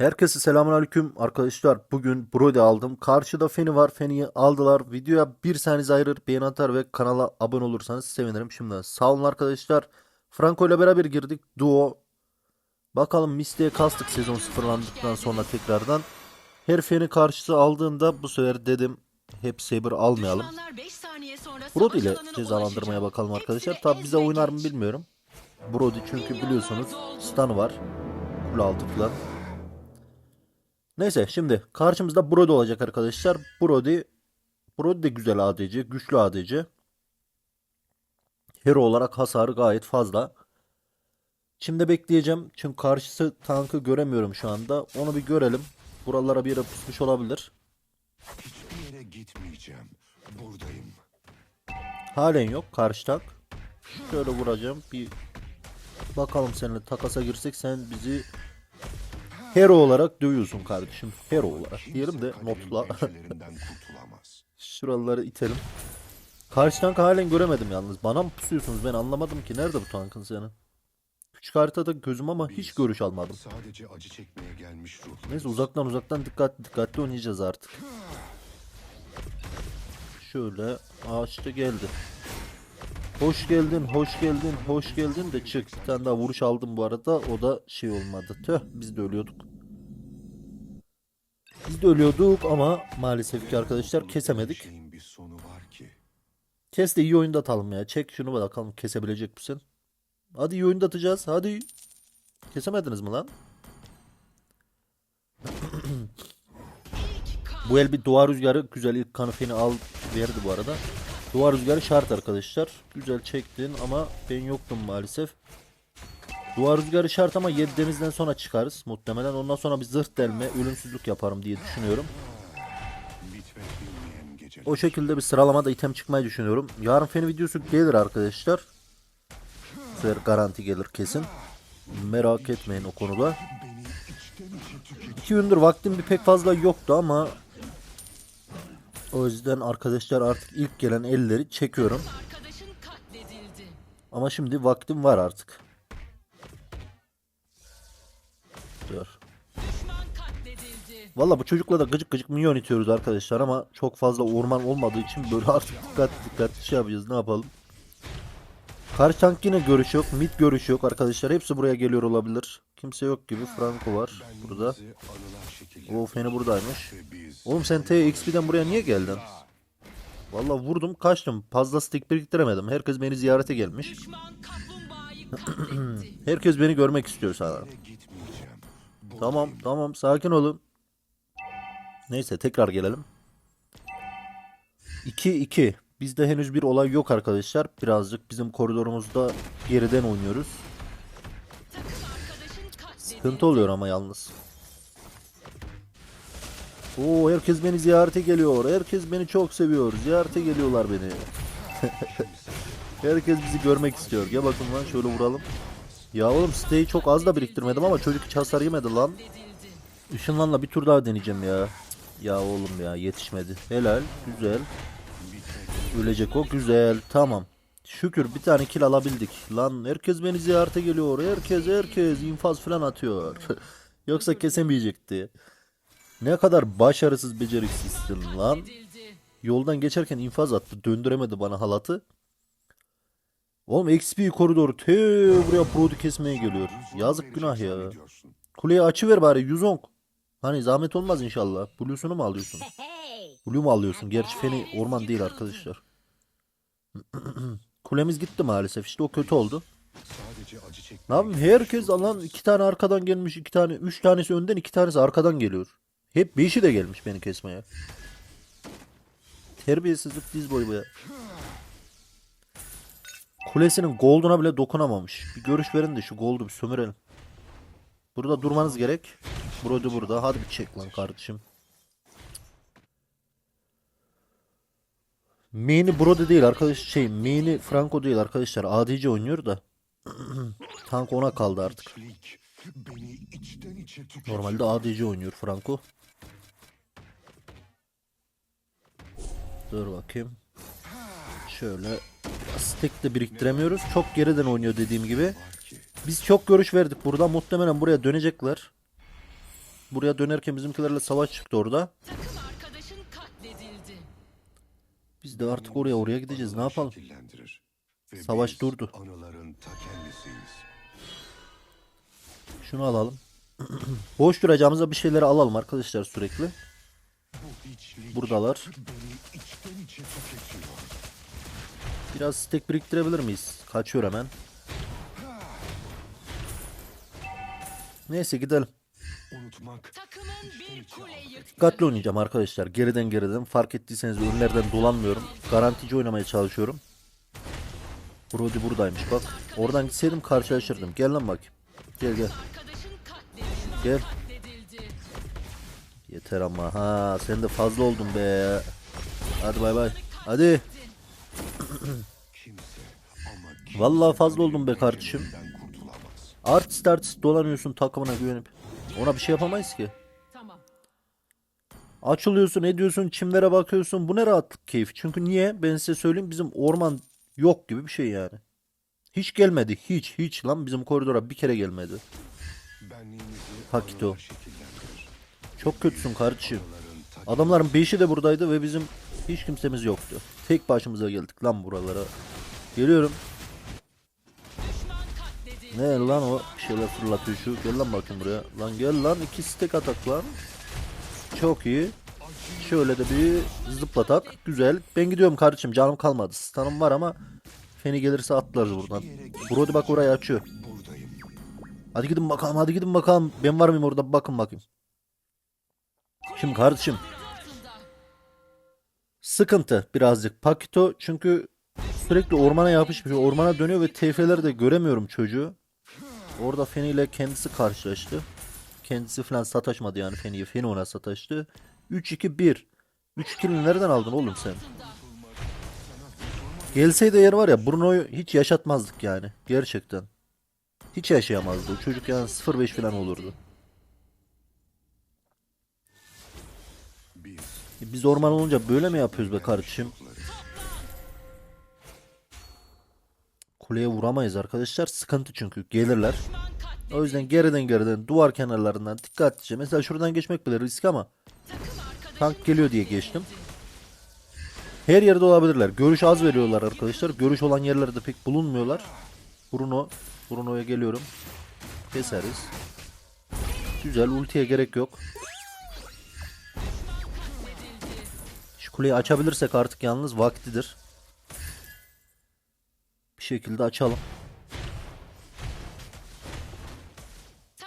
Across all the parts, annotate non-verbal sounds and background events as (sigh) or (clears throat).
Herkese selamünaleyküm arkadaşlar. Bugün Brody aldım. Karşıda Feni var. Feni'yi aldılar. Videoya bir saniye ayırır, beğeni atar ve kanala abone olursanız sevinirim. Şimdiden sağ olun arkadaşlar. Franco ile beraber girdik. Duo. Bakalım Misty'ye kastık sezon sıfırlandıktan sonra tekrardan. Her Feni karşısı aldığında bu sefer dedim hep Saber almayalım. Brody ile cezalandırmaya bakalım arkadaşlar. Tabi bize oynar mı bilmiyorum. Brody çünkü biliyorsunuz stun'ı var. Kule altı falan. Neyse şimdi karşımızda Brody olacak arkadaşlar. Brody Brody de güzel ADC, güçlü ADC. Hero olarak hasarı gayet fazla. Şimdi bekleyeceğim. Çünkü karşısı tankı göremiyorum şu anda. Onu bir görelim. Buralara bir yere pusmuş olabilir. Hiçbir yere gitmeyeceğim. Buradayım. Halen yok karşı tak. Şöyle vuracağım. Bir bakalım seninle takasa girsek sen bizi hero olarak dövüyorsun kardeşim. Hero olarak diyelim de notla. (laughs) Şuraları itelim. Karşı tankı halen göremedim yalnız. Bana mı pusuyorsunuz ben anlamadım ki. Nerede bu tankın senin? Küçük haritada gözüm ama hiç görüş almadım. Sadece acı çekmeye gelmiş ruh. Neyse uzaktan uzaktan dikkatli dikkatli oynayacağız artık. Şöyle ağaçta geldi. Hoş geldin, hoş geldin, hoş geldin de çık. Bir tane daha vuruş aldım bu arada. O da şey olmadı. Tüh biz de ölüyorduk. Biz de ölüyorduk ama maalesef ki arkadaşlar kesemedik. Kes de iyi oyunda atalım ya. Çek şunu bakalım kesebilecek misin? Hadi iyi oyunda atacağız. Hadi. Kesemediniz mi lan? (clears throat) Bu el bir doğa rüzgarı güzel ilk kanıfeni al verdi bu arada. Doğa rüzgarı şart arkadaşlar. Güzel çektin ama ben yoktum maalesef. Doğa rüzgarı şart ama 7 denizden sonra çıkarız muhtemelen. Ondan sonra bir zırh delme, ölümsüzlük yaparım diye düşünüyorum. O şekilde bir sıralamada item çıkmayı düşünüyorum. Yarın fen videosu gelir arkadaşlar. Bu garanti gelir kesin. Merak etmeyin o konuda. İki gündür vaktim bir pek fazla yoktu ama o yüzden arkadaşlar artık ilk gelen elleri çekiyorum. Ama şimdi vaktim var artık. Katledildi. Valla bu çocukla da gıcık gıcık minyon itiyoruz arkadaşlar ama çok fazla orman olmadığı için böyle artık dikkat dikkatli şey yapacağız ne yapalım. Karşı tank yine görüş yok, mid görüş yok arkadaşlar. Hepsi buraya geliyor olabilir. Kimse yok gibi. Franco var burada. O Feni buradaymış. Oğlum sen TXP'den buraya niye geldin? Valla vurdum kaçtım. Fazla stick biriktiremedim. Herkes beni ziyarete gelmiş. (clears throat) Herkes beni görmek istiyor sana. Tamam tamam sakin olun. Neyse tekrar gelelim. 2-2. Bizde henüz bir olay yok arkadaşlar. Birazcık bizim koridorumuzda geriden oynuyoruz. Sıkıntı oluyor ama yalnız. Oo herkes beni ziyarete geliyor. Herkes beni çok seviyor. Ziyarete geliyorlar beni. (laughs) herkes bizi görmek istiyor. Gel bakın lan şöyle vuralım. Ya oğlum siteyi çok az da biriktirmedim ama çocuk hiç hasar yemedi lan. Işınlanla bir tur daha deneyeceğim ya. Ya oğlum ya yetişmedi. Helal. Güzel. Ölecek o. Güzel. Tamam. Şükür bir tane kill alabildik. Lan herkes beni ziyarete geliyor. Herkes herkes infaz falan atıyor. (laughs) Yoksa kesemeyecekti. Ne kadar başarısız beceriksizsin lan. Yoldan geçerken infaz attı. Döndüremedi bana halatı. Oğlum XP koridoru te buraya Broad'u kesmeye geliyor. Yazık günah ya. Kuleyi açıver bari Yuzong. Hani zahmet olmaz inşallah. Blue'sunu mu alıyorsun? Blue mu alıyorsun? Gerçi Feni orman değil arkadaşlar. (clears throat) Kulemiz gitti maalesef. İşte o kötü oldu. Ne yapayım? Herkes alan iki tane arkadan gelmiş. iki tane. Üç tanesi önden iki tanesi arkadan geliyor. Hep beşi de gelmiş beni kesmeye. Terbiyesizlik diz boyu bu ya. Kulesinin gold'una bile dokunamamış. Bir görüş verin de şu gold'u bir sömürelim. Burada durmanız gerek. Brody burada. Hadi bir çek lan kardeşim. Main'i Brody değil arkadaş şey main'i Franco değil arkadaşlar. ADC oynuyor da. (clears throat) Tank ona kaldı artık. Beni içten içe tüketiyor. Normalde ADC oynuyor Franco. Dur bakayım. Şöyle stack de biriktiremiyoruz. Çok geriden oynuyor dediğim gibi. Biz çok görüş verdik burada. Muhtemelen buraya dönecekler. Buraya dönerken bizimkilerle savaş çıktı orada. Takım arkadaşın katledildi. Biz de artık oraya oraya gideceğiz. Ne yapalım? Savaş durdu. Anıların ta kendisiyiz. Şunu alalım. Boş duracağımıza bir şeyleri alalım arkadaşlar sürekli. Buradalar. Biraz stack biriktirebilir miyiz? Kaçıyor hemen. Neyse gidelim. Dikkatli oynayacağım arkadaşlar. Geriden geriden. Fark ettiyseniz önlerden dolanmıyorum. Garantici oynamaya çalışıyorum. Brody buradaymış bak. Oradan gitseydim karşılaşırdım. Gel lan bakayım. Gel gel. Gel. Yeter ama ha sen de fazla oldun be. Hadi bay bay. Hadi. (clears throat) Vallahi fazla oldun be kardeşim. Artist artist dolanıyorsun takımına güvenip. Ona bir şey yapamayız ki. Açılıyorsun ediyorsun çimlere bakıyorsun. Bu ne rahatlık keyif. Çünkü niye? Ben size söyleyeyim bizim orman yok gibi bir şey yani. Hiç gelmedi. Hiç hiç lan bizim koridora bir kere gelmedi. Şekillendirir. Çok kötüsün kardeşim. Adamların 5'i de buradaydı ve bizim hiç kimsemiz yoktu. Tek başımıza geldik lan buralara. Geliyorum. Ne lan o? Bir şeyler fırlatıyor şu. Gel lan bakayım buraya. Lan gel lan. iki stack atak lan. Çok iyi. Şöyle de bir zıplatak. Güzel. Ben gidiyorum kardeşim. Canım kalmadı. Stun'ım var ama Feni gelirse atlarız buradan. Brody bak orayı açıyor. Hadi gidin bakalım. Hadi gidin bakalım. Ben var mıyım orada? Bakın bakayım. Şimdi kardeşim. Sıkıntı birazcık. Pakito çünkü sürekli ormana yapışmış. Ormana dönüyor ve TF'leri de göremiyorum çocuğu. Orada Feni ile kendisi karşılaştı. Kendisi falan sataşmadı yani Feni'ye. Feni ona sataştı. 3-2-1. 3-2'li nereden aldın oğlum sen? Gelseydi yer var ya Bruno'yu hiç yaşatmazdık yani. Gerçekten. Hiç yaşayamazdı. Çocuk yani 0-5 falan olurdu. Biz orman olunca böyle mi yapıyoruz be kardeşim? Kuleye vuramayız arkadaşlar. Sıkıntı çünkü. Gelirler. O yüzden geriden geriden duvar kenarlarından dikkatlice. Mesela şuradan geçmek bile risk ama tank geliyor diye geçtim. Her yerde olabilirler. Görüş az veriyorlar arkadaşlar. Görüş olan yerlerde pek bulunmuyorlar. Bruno. Bruno'ya geliyorum. Keseriz. Güzel. Ultiye gerek yok. Şu kuleyi açabilirsek artık yalnız vaktidir. Bir şekilde açalım.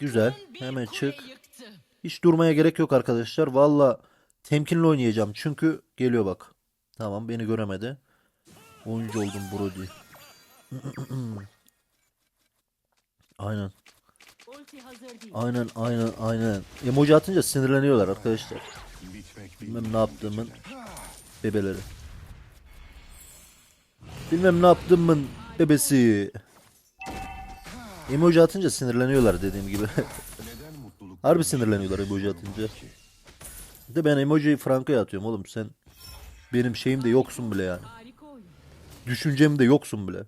Güzel. Hemen çık. Hiç durmaya gerek yok arkadaşlar. Valla temkinli oynayacağım. Çünkü geliyor bak. Tamam beni göremedi. Oyuncu oldum Brody. (clears throat) aynen. Aynen aynen aynen. Emoji atınca sinirleniyorlar arkadaşlar. Bilmem ne yaptığımın bebeleri. Bilmem ne yaptığımın bebesi. Emoji atınca sinirleniyorlar dediğim gibi. (laughs) Harbi sinirleniyorlar emoji atınca. De ben emojiyi Franco'ya atıyorum oğlum sen benim şeyim de yoksun bile yani. Düşüncem de yoksun bile.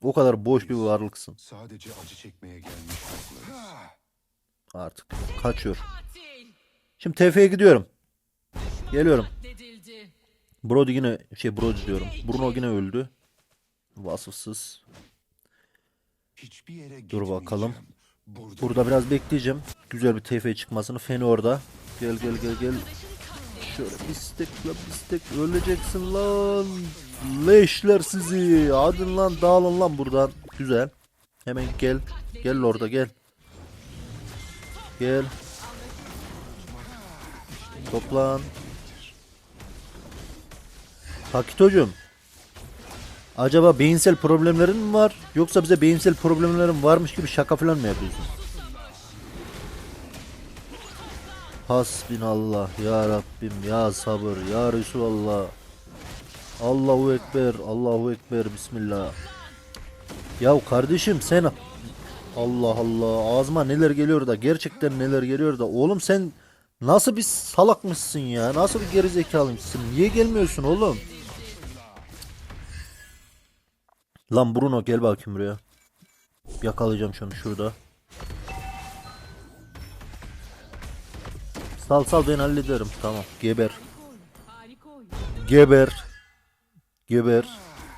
O kadar boş bir varlıksın. sadece acı çekmeye gelmiş. Artık kaçıyor. Şimdi TF'ye gidiyorum. Geliyorum. Brody yine şey Brody diyorum. Bruno yine öldü. Vasıfsız. Hiçbir yere Dur bakalım. Burada biraz bekleyeceğim. Güzel bir TF çıkmasını. Feni orada. Gel gel gel gel. Şöyle bir stek lan bir. Öleceksin lan. Leşler sizi. Hadi lan dağılın lan buradan. Güzel. Hemen gel. Gel orada gel. Gel. Toplan. Pakitocuğum. Acaba beyinsel problemlerin mi var? Yoksa bize beyinsel problemlerin varmış gibi şaka falan mı yapıyorsun? Hasbinallah ya Rabbim ya sabır ya Resulallah. Allahu Ekber Allahu Ekber Bismillah. Ya kardeşim sen Allah Allah ağzıma neler geliyor da gerçekten neler geliyor da oğlum sen nasıl bir salakmışsın ya nasıl bir gerizekalıymışsın niye gelmiyorsun oğlum? Lan Bruno gel bakayım buraya. Yakalayacağım şunu şurada. Sal sal ben hallederim. Tamam. Geber. Geber. Geber.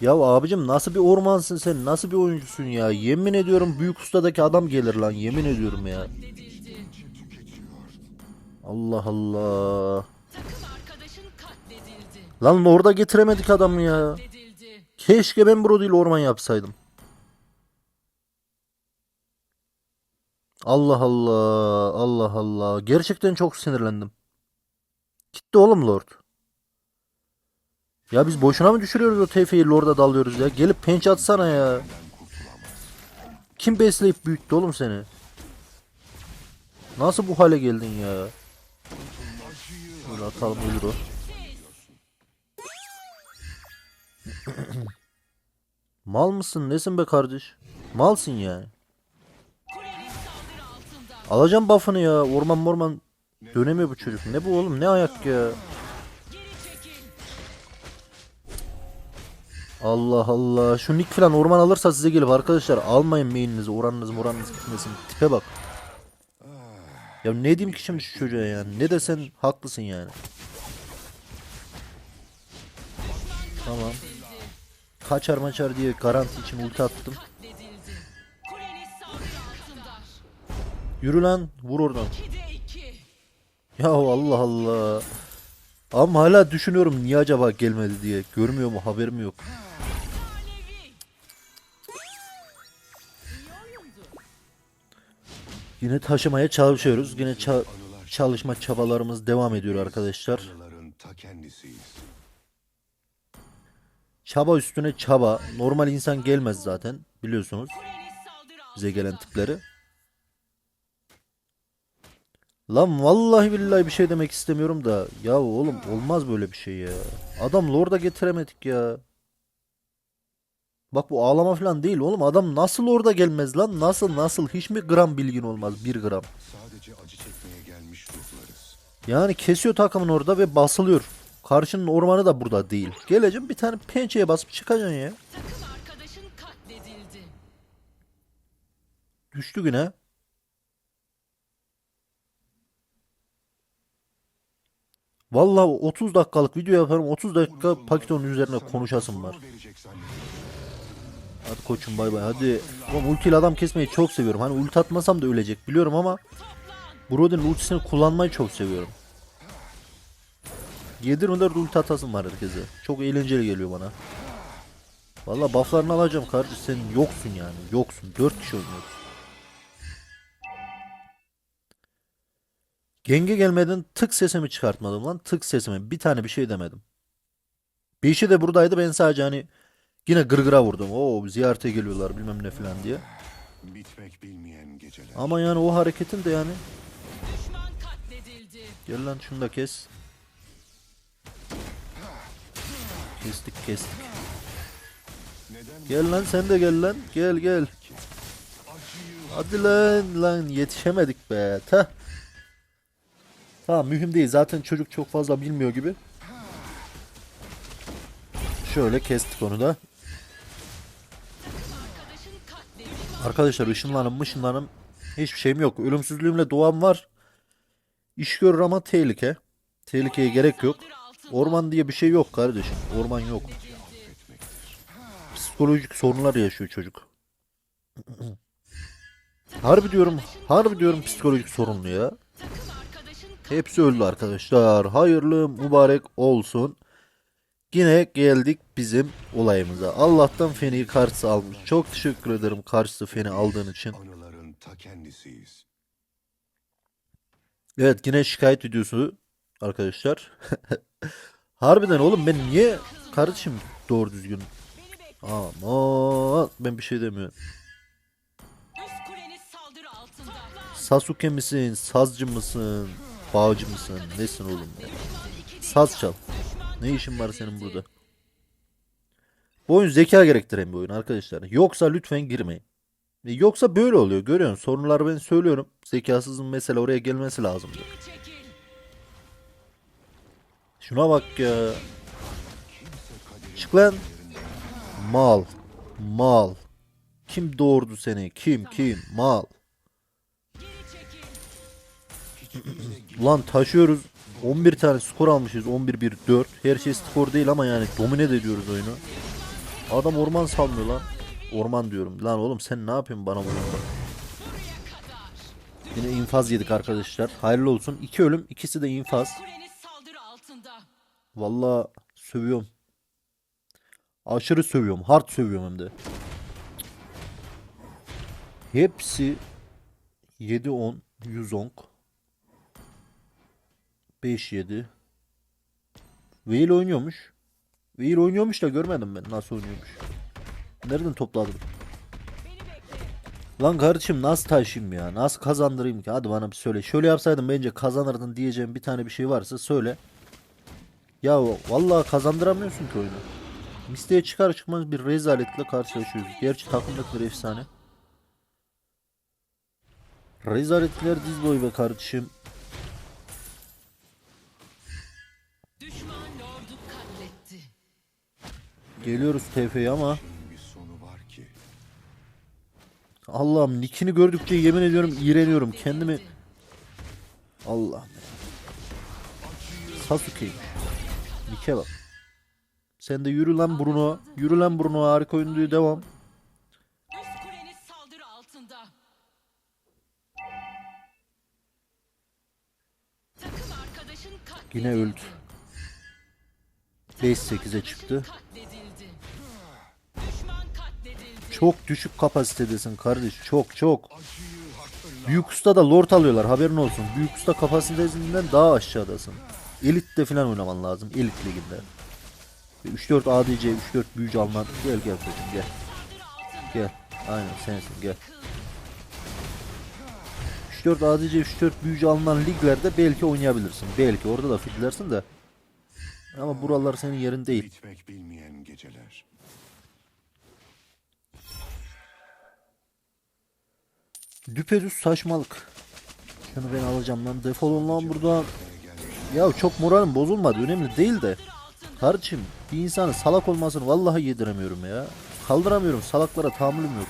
Ya abicim nasıl bir ormansın sen? Nasıl bir oyuncusun ya? Yemin ediyorum büyük ustadaki adam gelir lan. Yemin ediyorum ya. Allah Allah. Lan orada getiremedik adamı ya. Keşke ben Brody ile orman yapsaydım. Allah Allah. Allah Allah. Gerçekten çok sinirlendim. Gitti oğlum Lord. Ya biz boşuna mı düşürüyoruz o tefeyi Lord'a dalıyoruz ya? Gelip penç atsana ya. Kim besleyip büyüttü oğlum seni? Nasıl bu hale geldin ya? Böyle atalım ölür o. (clears throat) Mal mısın? Nesin be kardeş? Malsın yani. Alacağım buff'ını ya. Orman morman dönemiyor bu çocuk. Ne bu oğlum? Ne ayak ya? Allah Allah. Şu nick falan orman alırsa size gelip arkadaşlar almayın maininizi. Oranınız moranınız gitmesin. Tipe bak. Ya ne diyeyim ki şimdi şu çocuğa yani? Ne desen haklısın yani. Tamam. Kaçar maçar diye garanti için ulti attım. Yürü lan vur oradan. 2'de 2. Ya Allah Allah. Ama hala düşünüyorum niye acaba gelmedi diye. Görmüyor mu haberim yok. Yine taşımaya çalışıyoruz. Yine ça- çalışma çabalarımız devam ediyor arkadaşlar. Çaba üstüne çaba. Normal insan gelmez zaten biliyorsunuz bize gelen tipleri. Lan vallahi billahi bir şey demek istemiyorum da ya oğlum olmaz böyle bir şey ya. Adam Lord'a getiremedik ya. Bak bu ağlama falan değil oğlum adam nasıl orada gelmez lan nasıl nasıl hiç mi gram bilgin olmaz bir gram. Sadece acı çekmeye gelmiş ruhlarız. Yani kesiyor takımın orada ve basılıyor. Karşının ormanı da burada değil. Geleceğim bir tane pençeye basıp çıkacaksın ya. Takım arkadaşın katledildi. Düştü güne. Vallahi 30 dakikalık video yaparım. 30 dakika paketonun üzerine konuşasım var. Hadi koçum bay bay hadi. Oğlum ultiyle adam kesmeyi çok seviyorum. Hani ulti atmasam da ölecek biliyorum ama Brody'nin ultisini kullanmayı çok seviyorum. 7-24 ulti atasım var herkese. Çok eğlenceli geliyor bana. Vallahi bufflarını alacağım kardeş sen yoksun yani yoksun. 4 kişi oynuyoruz. Genge gelmeden tık sesimi çıkartmadım lan. Tık sesimi. Bir tane bir şey demedim. Bir işi de buradaydı. Ben sadece hani yine gırgıra vurdum. Oo ziyarete geliyorlar bilmem ne falan diye. Bitmek bilmeyen geceler. Ama yani o hareketin de yani. Düşman katledildi. Gel lan şunu da kes. Kestik kestik. Neden Gel lan sen de gel lan. Gel gel. Hadi lan lan yetişemedik be. Tah. Tamam mühim değil. Zaten çocuk çok fazla bilmiyor gibi. Şöyle kestik onu da. Arkadaşlar ışınlanım ışınlanım hiçbir şeyim yok. Ölümsüzlüğümle doğam var. İş görür ama tehlike. Tehlikeye gerek yok. Orman diye bir şey yok kardeşim. Orman yok. Psikolojik sorunlar yaşıyor çocuk. (clears throat) harbi diyorum, harbi diyorum psikolojik sorunlu ya. Hepsi öldü arkadaşlar. Hayırlı mübarek olsun. Yine geldik bizim olayımıza. Allah'tan Feni karşısı almış. Çok teşekkür ederim karşısı Feni aldığın için. anıların ta kendisiyiz. Evet yine şikayet videosu arkadaşlar. (laughs) Harbiden oğlum ben niye kardeşim doğru düzgün Aman ben bir şey demiyorum. Sasuke misin? Sazcı mısın? Bağcı mısın? Nesin oğlum ya? Saz çal. Ne işin var senin burada? Bu oyun zeka gerektiren bir oyun arkadaşlar. Yoksa lütfen girmeyin. E, Yoksa böyle oluyor. Görüyorsun. Sorunları ben söylüyorum. Zekasızın mesela oraya gelmesi lazımdı. Şuna bak ya. Çık lan. Mal. Mal. Kim doğurdu seni? Kim? Kim? Mal. Geri çekil. Lan taşıyoruz. 11 tane skor almışız. 11-1-4. Her şey skor değil ama yani domine de ediyoruz oyunu. Adam orman salmıyor lan. Orman diyorum. Lan oğlum sen ne yapıyorsun bana bunu? Yine infaz yedik arkadaşlar. Hayırlı olsun. İki ölüm. ikisi de infaz. Vallahi sövüyorum. Aşırı sövüyorum. Hard sövüyorum hem de. Hepsi 7 10 110 5 7 Veil oynuyormuş. Veil oynuyormuş da görmedim ben nasıl oynuyormuş. Nereden topladım? Lan kardeşim nasıl taşıyayım ya? Nasıl kazandırayım ki? Hadi bana bir söyle. Şöyle yapsaydım bence kazanırdın diyeceğim bir tane bir şey varsa söyle. Ya vallahi kazandıramıyorsun ki oyunu. Listeye çıkar çıkmaz bir rezaletle karşılaşıyoruz. Gerçi takımdakiler efsane. Rezaletler diz boyu be kardeşim. Geliyoruz TF'ye ama Bir sonu var ki. Allah'ım nickini gördükçe yemin ediyorum iğreniyorum kendimi. Allah'ım. Sasuke'ymiş. Nick'e bak. Sen de yürü lan Bruno. Yürü lan Bruno harika oyuncuya devam. Üst kuleniz saldırı altında. Takım arkadaşın katledildi. Yine öldü. 5-8'e çıktı. Çok düşük kapasitedesin kardeş. Çok çok. Büyük usta da lord alıyorlar haberin olsun. Büyük usta kapasitesinden daha aşağıdasın. Elitte falan oynaman lazım. Elit liginde. 3-4 ADC, 3-4 büyücü alman. Gel gel koçum gel. Gel. Aynen sensin gel. 3-4 ADC, 3-4 büyücü alınan liglerde belki oynayabilirsin. Belki orada da fitlersin de. Ama buralar senin yerin değil. Bitmek bilmeyen geceler. Düpedüz saçmalık. Şunu ben alacağım lan. Defolun lan buradan. Ya çok moralim bozulmadı. Önemli değil de. Kardeşim bir insanın salak olmasını vallahi yediremiyorum ya. Kaldıramıyorum. Salaklara tahammülüm yok.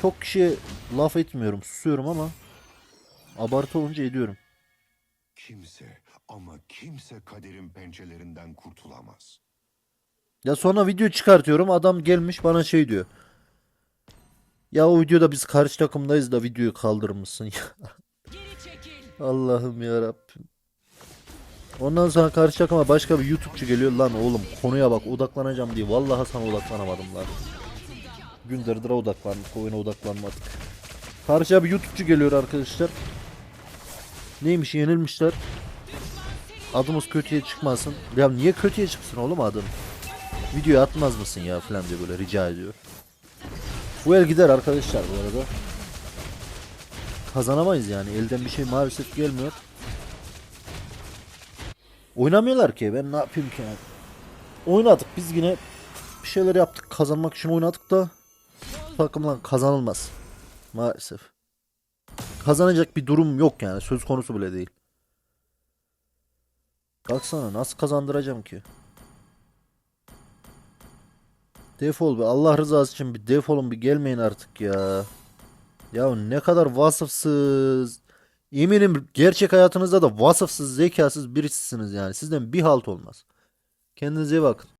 Çok kişiye laf etmiyorum. Susuyorum ama abartı olunca ediyorum. Kimse ama kimse kaderin pençelerinden kurtulamaz. Ya sonra video çıkartıyorum. Adam gelmiş bana şey diyor. Ya o videoda biz karşı takımdayız da videoyu kaldırmışsın ya. (laughs) Allah'ım ya Rabbim. Ondan sonra karşı takıma başka bir YouTube'cu geliyor lan oğlum konuya bak odaklanacağım diye vallahi sana odaklanamadım lan. Gündürdür odaklandık oyuna odaklanmadık. Karşıya bir YouTube'cu geliyor arkadaşlar. Neymiş yenilmişler. Adımız kötüye çıkmasın. Ya niye kötüye çıksın oğlum adım? Video atmaz mısın ya falan diye böyle rica ediyor. Bu el gider arkadaşlar bu arada. Kazanamayız yani elden bir şey maalesef gelmiyor. Oynamıyorlar ki ben ne yapayım ki yani. Oynadık biz yine bir şeyler yaptık kazanmak için oynadık da takımla kazanılmaz maalesef. Kazanacak bir durum yok yani söz konusu bile değil. Baksana nasıl kazandıracağım ki? Defol be Allah rızası için bir defolun bir gelmeyin artık ya. Ya ne kadar vasıfsız. Eminim gerçek hayatınızda da vasıfsız, zekasız birisisiniz yani. Sizden bir halt olmaz. Kendinize iyi bakın.